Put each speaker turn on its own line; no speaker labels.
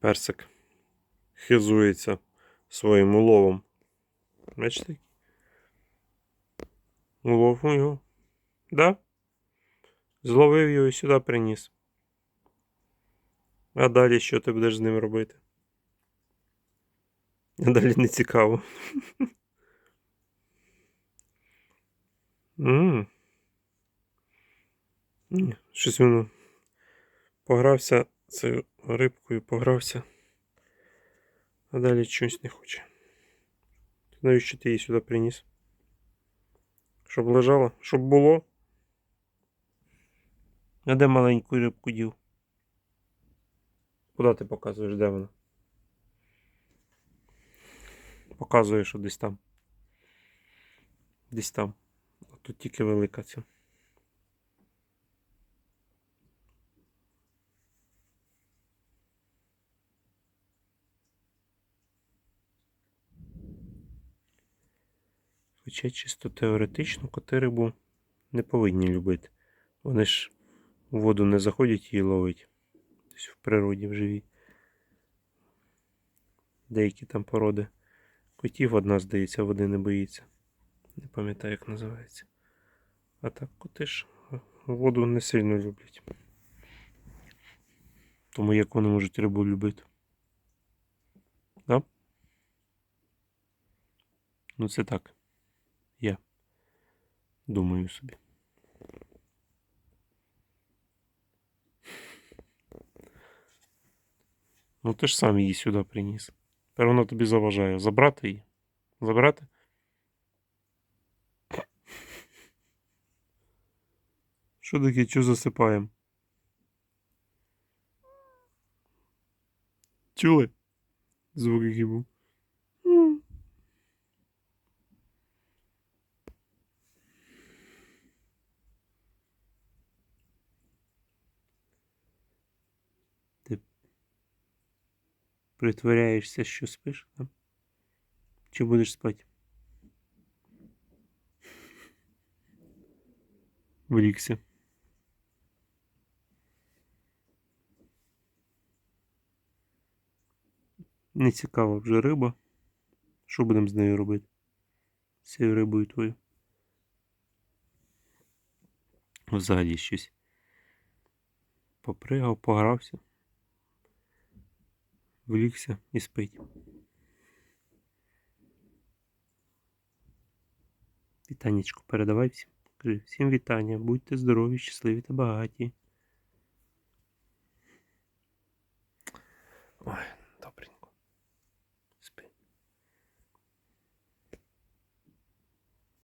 Персик хизується своїм уловом. Бачите? Улов у його. Да? Зловив його і сюди приніс. А далі що ти будеш з ним робити? А далі не цікаво. Щось воно погрався цією рибкою, погрався. А далі чогось не хоче. Навіщо ти її сюди приніс? Щоб лежала? Щоб було? А де маленьку рибку дів? Куди ти показуєш, де вона? Показує, що десь там. Десь там. А тут тільки велика ця. Хоча чисто теоретично коти рибу не повинні любити. Вони ж у воду не заходять її ловить. Десь в природі в живій. Деякі там породи. Котів одна, здається, води не боїться. Не пам'ятаю, як називається. А так коти ж воду не сильно люблять. Тому як вони можуть рибу любити. Да? Ну це так. Я думаю собі. Ну ти ж сам її сюди приніс. Тепер вона тобі заважає. Забрати її? Забрати? Що таке, що засипаємо? Чули? Звук який був. Притворяєшся, що спиш, да? Чи будеш спати? Влікся. Не цікава вже риба. Що будемо з нею робити? З цією рибою твою. Взагалі щось. Попригав, погрався. Влікся і спить. Вітанечку передавай всім. Кажи, всім вітання, будьте здорові, щасливі та багаті. Ой,